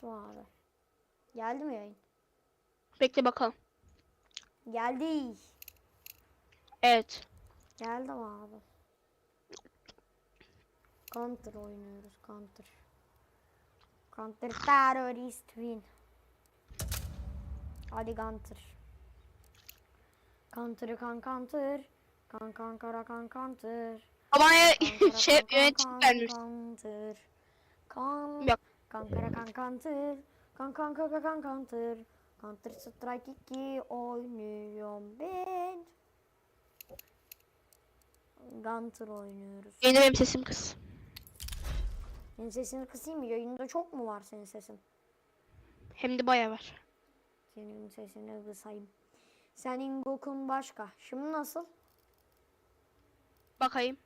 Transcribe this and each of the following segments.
Açtım abi. Geldi mi yayın? Bekle bakalım. Geldi. Evet. Geldim abi. Counter oynuyoruz. Counter. Counter terörist win. Hadi Counter. Counter'ı kan Counter. Kan kan kara kan Counter. Ama şey kan vermiş. Counter. Kan. Yok. Kan kara kan Counter. Kan kan kara kan Counter. Counter Strike 2 oynuyorum ben. Gunter oynuyoruz. Yine benim sesim kız. Senin sesini kısayım mı? Yayında çok mu var senin sesin? Hem de baya var. Senin sesini kısayım. Senin Gokun başka. Şimdi nasıl? Bakayım.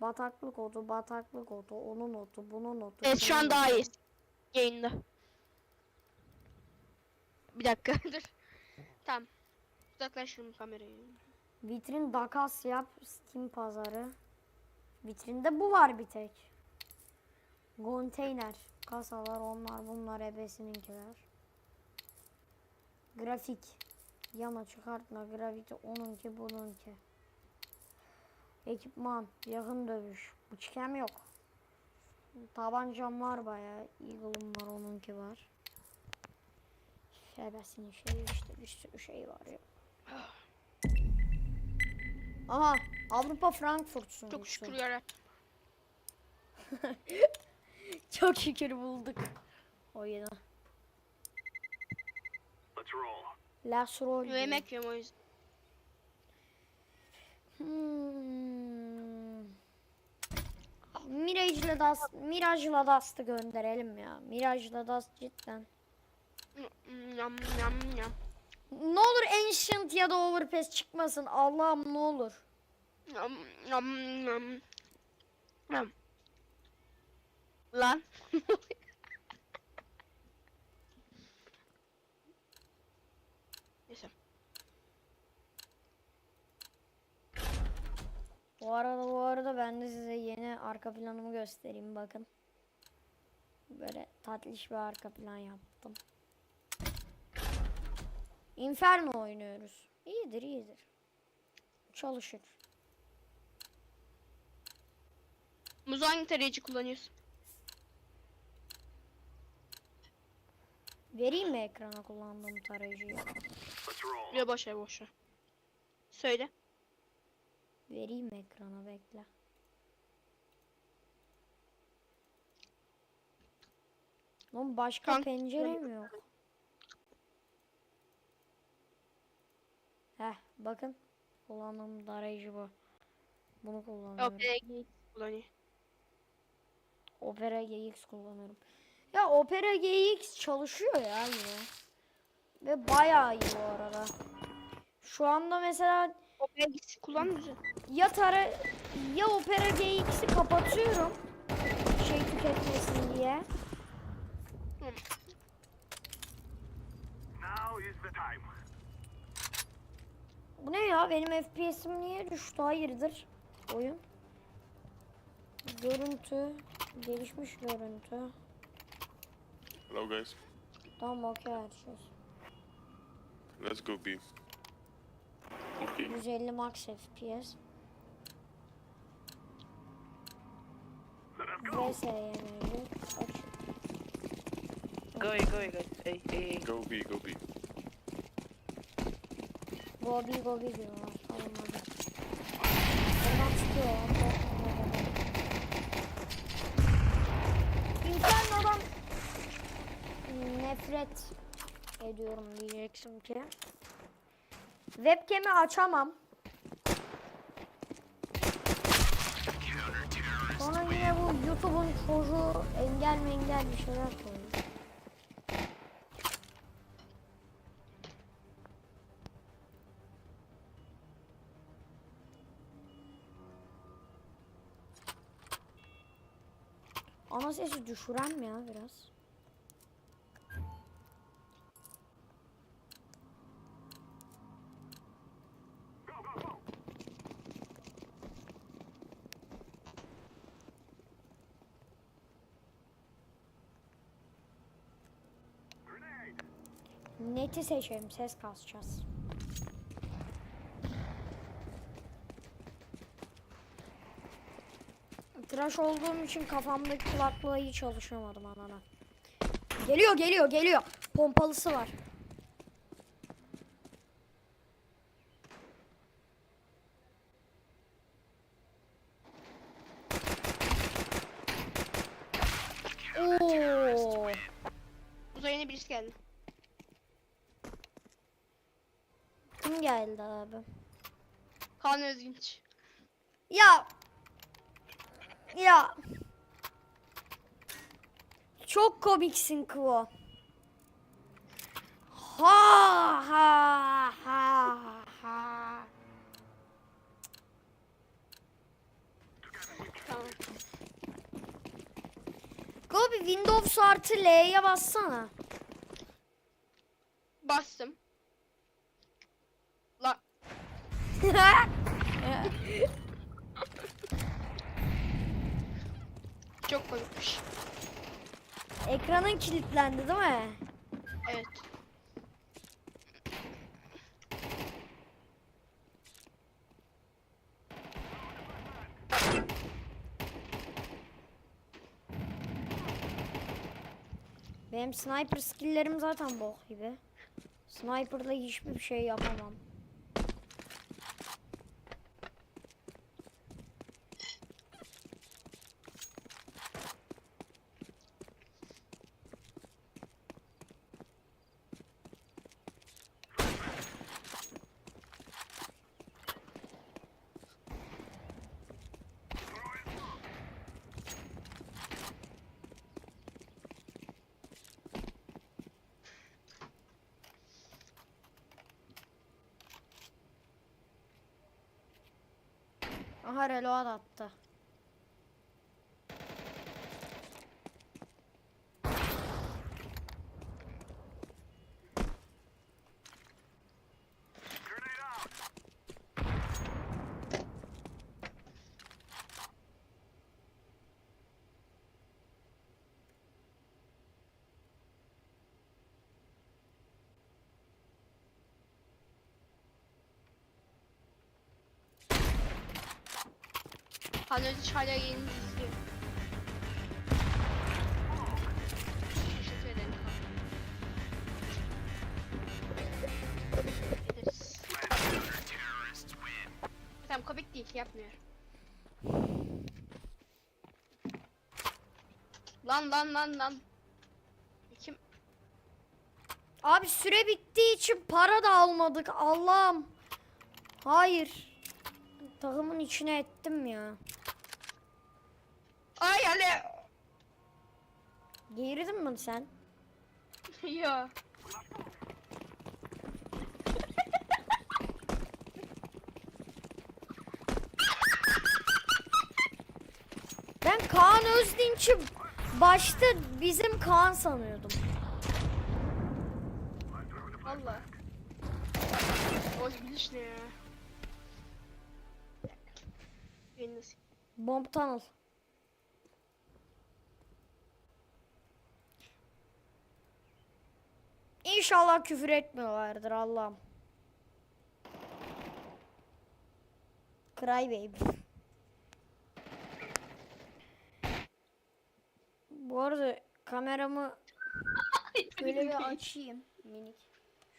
Bataklık otu, bataklık otu, onun otu, bunun otu. Evet şu an daha otu. iyi. Yayında. Bir dakika dur. Tamam. Uzaklaştırdım kamerayı. Vitrin dakas yap, Steam pazarı. Vitrinde bu var bir tek. Konteyner, kasalar onlar bunlar ebesininkiler. Grafik. Yana çıkartma grafiti onunki bununki. Ekipman, yakın dövüş. Bıçkem yok. Tabancam var bayağı. Eagle'ım var onunki var. Ebesinin şeyi işte bir sürü şey var ya. Aha Avrupa Frankfurt sunucusu. Çok şükür yarabbim. Çok şükür bulduk oyunu. Let's roll. Last roll. Yemek yiyorum o yüzden. Hmm. Mirage'la Dust, Mirage'la Dust'ı gönderelim ya. Mirage'la Dust cidden. Yam yam yam. Ne olur Ancient ya da Overpass çıkmasın. Allah'ım ne olur. Yam yam yam. Yam. Lan. Neyse. Bu arada bu arada ben de size arka planımı göstereyim bakın. Böyle tatlış bir arka plan yaptım. Inferno oynuyoruz. İyidir iyidir. Çalışır. Muzu hangi tarayıcı kullanıyorsun? Vereyim mi ekrana kullandığım tarayıcıyı? Ya boş ver boş ver. Söyle. Vereyim ekrana bekle. Lan başka Kanka- pencere mi yok? Heh bakın. Kullandığım tarayıcı bu. Bunu kullanıyorum. Opera kullanıyor. Opera GX kullanıyorum. Ya Opera GX çalışıyor ya yine. Ve bayağı iyi bu arada. Şu anda mesela Opera kullan güzel. ya tara ya Opera GX'i kapatıyorum. Şey tüketmesin diye. Now is the time. Bu ne ya? Benim FPS'im niye düştü? Hayırdır? Oyun. Görüntü. Gelişmiş görüntü. Hello guys, Tamam okey her şey. let's go B. Okay. 150 max FPS. Let us go. Go away, go guys. Hey, hey, hey. Go B, go B. Gobi gobi diyorlar. Tamam hadi. Oradan çıkıyor. lan, korkma, korkma. Inferno'dan nefret ediyorum diyeceksin ki. Webcam'i açamam. Sonra yine bu YouTube'un çocuğu engel mi engel bir şeyler koyuyor. Ana sesi düşüren mi ya biraz? Neti seçelim. Ses kasacağız. Tıraş olduğum için kafamdaki kulaklığa hiç çalışamadım anana. Geliyor geliyor geliyor. Pompalısı var. Oo. Uzaya yine birisi geldi. Kim geldi abi? Kaan Özgünç. Ya. Ya. Çok komiksin Kvo. Ha ha ha ha. Tamam. Kvo bir Windows artı L'ye bassana. Bastım. La çok komikmiş. Ekranın kilitlendi değil mi? Evet. Benim sniper skill'lerim zaten bok gibi. Sniper'la hiçbir şey yapamam. Aha reload attı. Özgünç hala yayınımızı izliyor. Tamam komik değil yapmıyor. Lan lan lan lan. Kim? Abi süre bittiği için para da almadık. Allah'ım. Hayır. Takımın içine ettim ya. Ay Ali. Girdin mi sen? ya. Ben Kaan Özdinç'i başta bizim Kaan sanıyordum. Valla. O biliş ne ya? Beni nasıl? Bomb tunnel. İnşallah küfür etmiyorlardır Allah'ım. Cry baby. Bu arada kameramı şöyle bir açayım minik.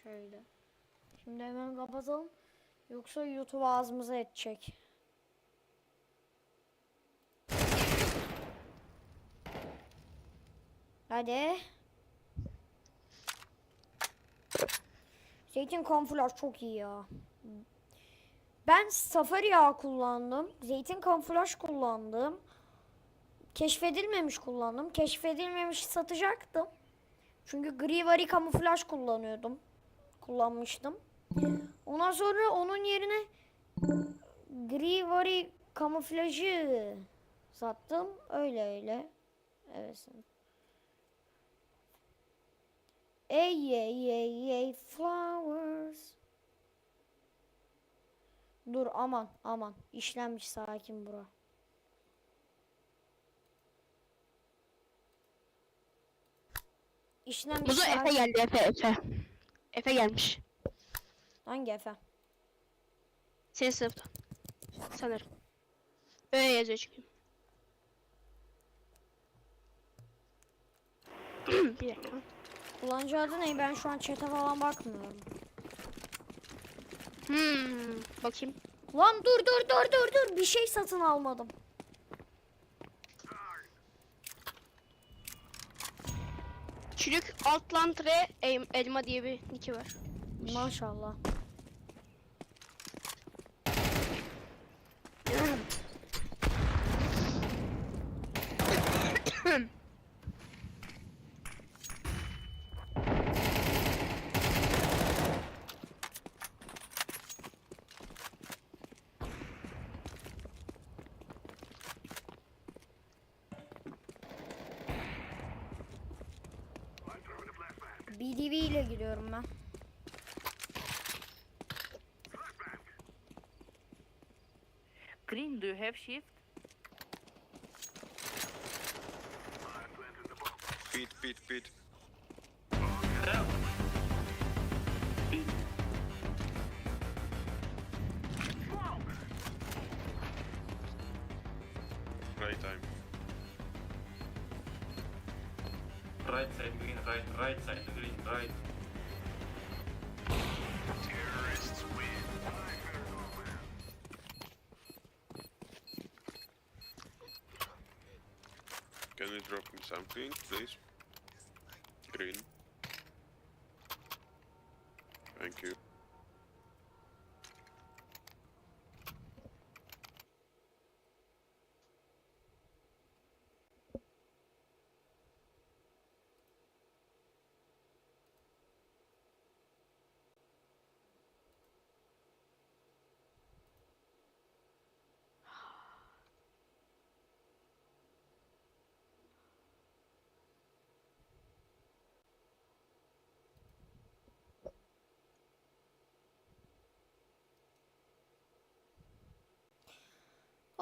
Şöyle. Şimdi hemen kapatalım. Yoksa YouTube ağzımıza edecek. Hadi. Zeytin kamuflaj çok iyi ya. Ben safari yağı kullandım. Zeytin kamuflaj kullandım. Keşfedilmemiş kullandım. Keşfedilmemiş satacaktım. Çünkü gri vari kamuflaj kullanıyordum. Kullanmıştım. Ondan sonra onun yerine gri vari kamuflajı sattım. Öyle öyle. Evet. Ey ey ey ey flowers. Dur aman aman işlenmiş sakin bura. İşlenmiş Efe sakin. geldi Efe Efe. Efe gelmiş. Hangi Efe? Senin sınıftan. Sanırım. Öyle yazıyor çünkü. bir dakika. Kullanıcı adı ne? Ben şu an chat'e falan bakmıyorum. Hmm, bakayım. Lan dur dur dur dur dur. Bir şey satın almadım. Çürük Altlantre em- elma diye bir niki var. Maşallah. BDV ile giriyorum ben. Green, do you have shift? Beat, beat, beat. Right time. Right side green, right, right side green, right. Terrorists win. Can you drop me something, please? Green.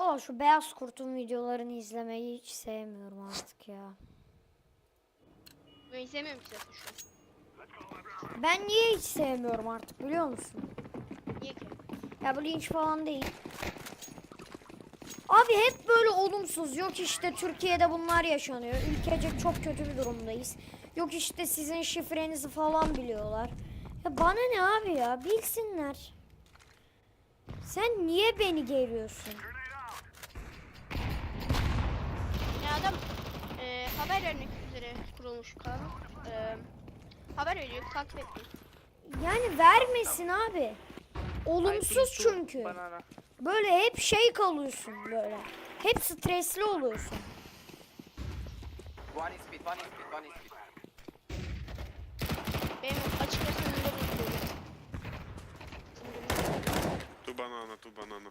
Aa şu beyaz kurtun videolarını izlemeyi hiç sevmiyorum artık ya. Ben izlemiyorum ki zaten şu an. Ben niye hiç sevmiyorum artık biliyor musun? Niye ki? Ya bu linç falan değil. Abi hep böyle olumsuz. Yok işte Türkiye'de bunlar yaşanıyor. Ülkecek çok kötü bir durumdayız. Yok işte sizin şifrenizi falan biliyorlar. Ya bana ne abi ya bilsinler. Sen niye beni geriyorsun? Ya adam e, haber vermek üzere kurulmuş kanal. E, haber veriyor, takip etmeyin. Yani vermesin abi. Olumsuz çünkü. Banana. Böyle hep şey kalıyorsun böyle. Hep stresli oluyorsun. One is speed, one is speed, one is speed. Benim açıkçası önümde bekliyorum. Two banana, two banana.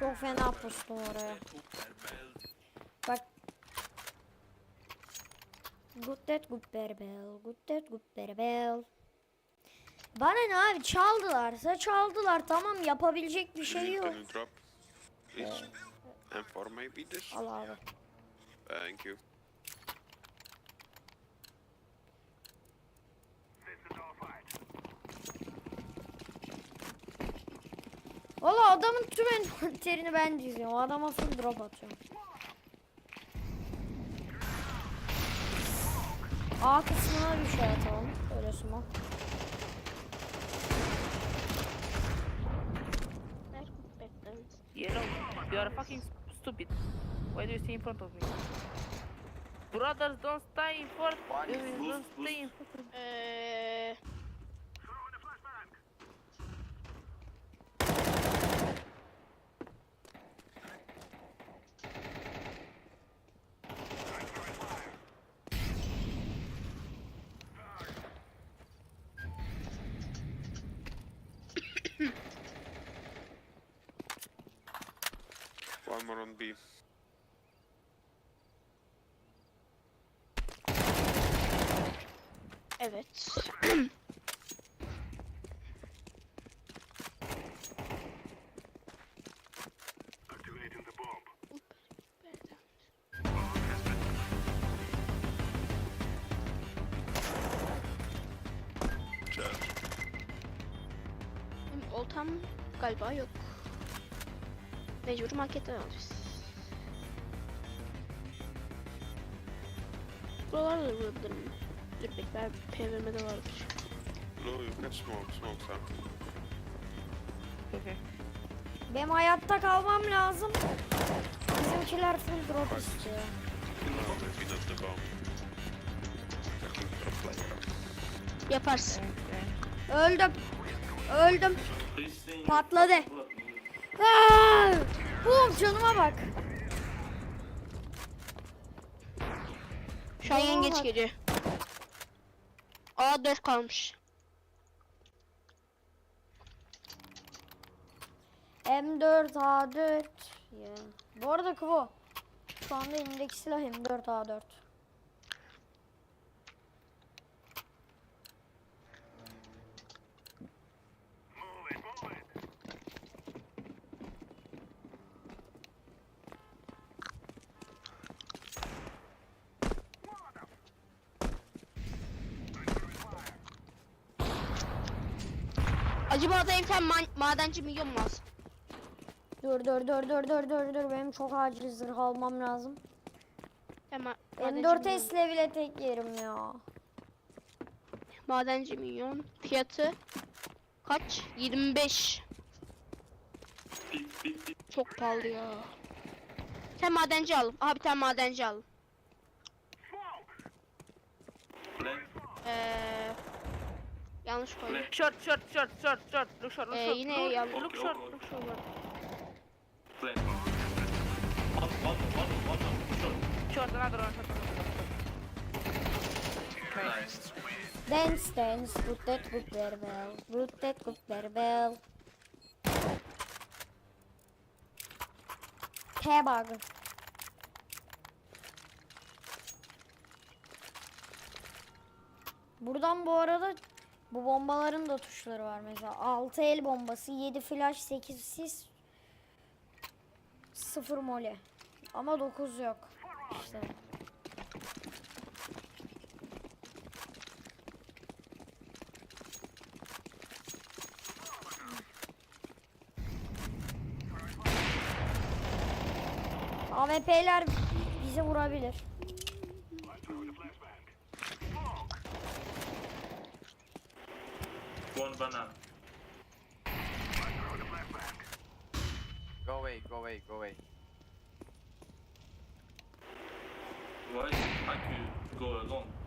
Çok fena pustum oraya. Bak. Good that good berbel. Good that good berbel. Bana ne abi çaldılarsa çaldılar tamam yapabilecek bir şey yok. can you drop? Please. And for maybe this? Al abi. Thank you. Valla adamın tüm envanterini ben diziyorum. Adama full drop atıyorum. A kısmına bir şey atalım. Öyle bekleyin. Yellow, you are fucking stupid. Why do you stay in front of me? Brothers, don't stay in front. Don't stay in front more on B. Evet. Oltam galiba yok. Mecbur marketten alacağız. Buralarda da vurabilirim. Dur bekler PVM'de vardır. No, you can smoke. Smoke something. Okay. Benim hayatta kalmam lazım. Bizimkiler full drop istiyor. Yaparsın. Öldüm. Öldüm. Patladı. Aa! Bum canıma bak. Şu an Aa, yengeç bak. geliyor. Aa 4 kalmış. M4 A4 ya. Bu arada Kvo. Şu anda elimdeki silah M4 A4. Acaba da bir tane ma- madenci milyon alsın? Dur dur dur dur dur dur dur benim çok acil zırh almam lazım. Hemen madenci M4 milyon. S bile tek yerim ya. Madenci milyon. Fiyatı kaç? 25. Peek, peek, peek. Çok pahalı ya. Sen madenci al. Aha bir tane madenci al. Plant. Yanlış koydum. Short, short, short, short, short. Look short, look Ee, short. yine look, yanlış. look short, look short. One, one, one, one, short. Short, another one, short. Okay. Dance dance, put that good barbell, put that good barbell. T-bug. Buradan bu arada bu bombaların da tuşları var mesela. 6 el bombası, 7 flash, 8 sis, 0 mole. Ama 9 yok. İşte. AWP'ler bizi vurabilir. Banana. Go away, go away, go away. Why is Haku go alone?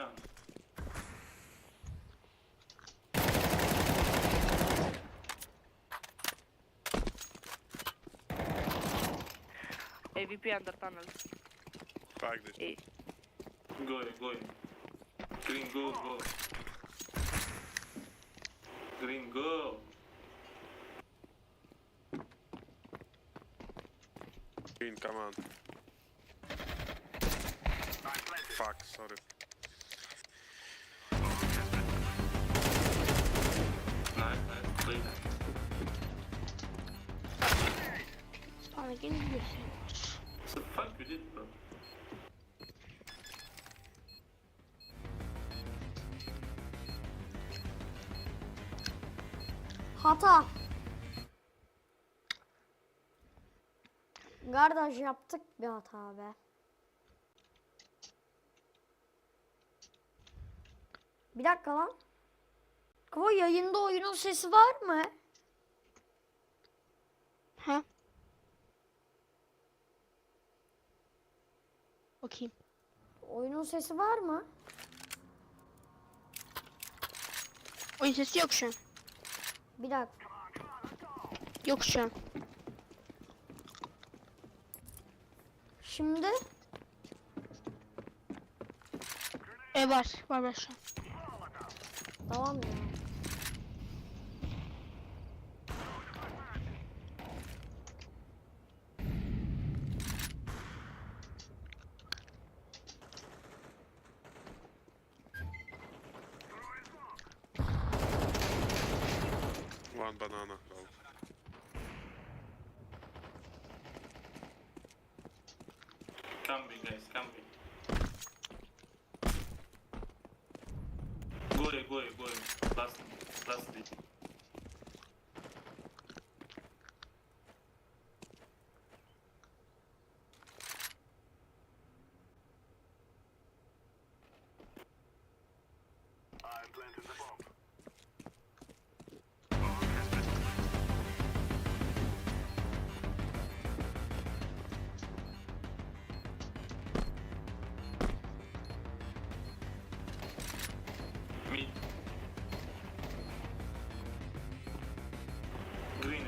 Gun. AVP under tunnel. Fuck this. A. Go, go. Green, go, go. Green, go. Green, come on. Fuck, sorry. Did, bro? Hata. Kardeş yaptık bir hata be. Bir dakika lan. Kova yayında oyunun sesi var mı? Ha? Bakayım. Oyunun sesi var mı? Oyun sesi yok şu an. Bir dakika. Yok şu an. Şimdi E var. Var var şu an. Tamam. One banana. Oh. Come B, guys, come B. Go away, go away, go away. Last, last B.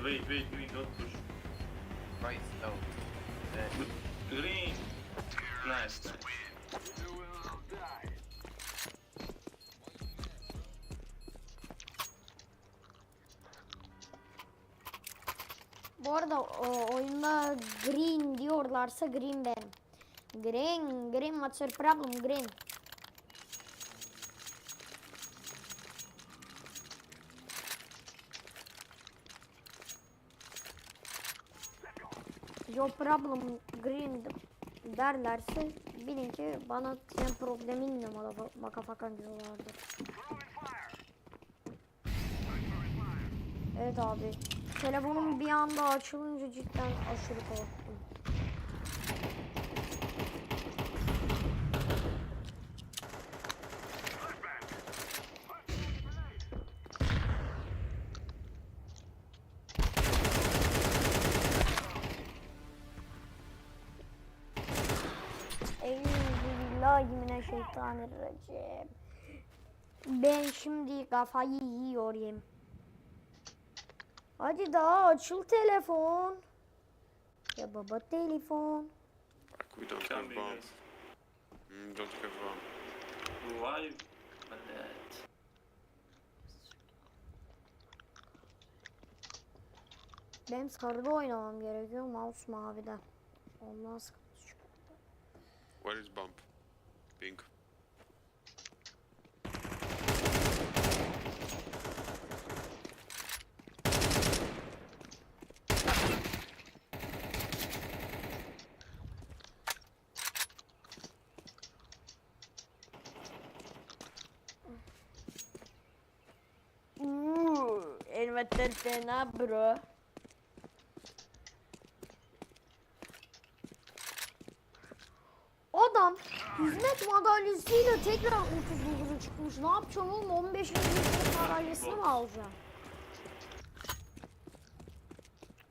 wait, wait, green, don't push. Right, oh. Uh, Green. Nice. Bu arada o, oyunda green diyorlarsa green benim. Green, green, what's your problem, green? Your problem green derlerse bilin ki bana senin problemin ne makafakan diyorlardır. Evet abi. Telefonum bir anda açılınca cidden aşırı korktum. Euzubillahimineşşeytanirracim. Ben şimdi kafayı yiyorum. Hadi daha açıl telefon. Ya baba telefon. We don't have B, bomb. guys. Mm, don't have bomb. Why? Benim sarıda oynamam gerekiyor. Mouse mavide. Ondan sıkıntı çıkıyor. Where is bomb? Pink. Elbette fena bro. Adam hizmet madalyasıyla tekrar 39'a çıkmış. Ne yapacaksın oğlum? 15. hizmet madalyasını mı alacaksın?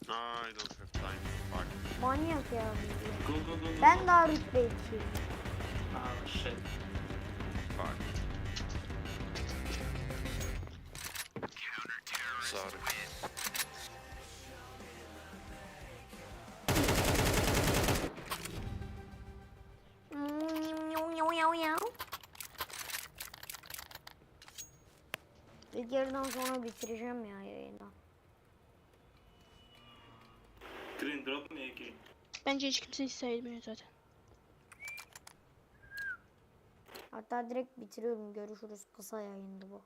Ah, I don't have time. Fuck. Manyak ya. Go, go, go, go. Ben daha rütbe 2'yim. Ah, shit. Fuck. Sorry. Yarıdan sonra bitireceğim ya yayını. Green, drop a green. Bence hiç kimse sevmiyor zaten. Hatta direkt bitiriyorum. Görüşürüz. Kısa yayındı bu.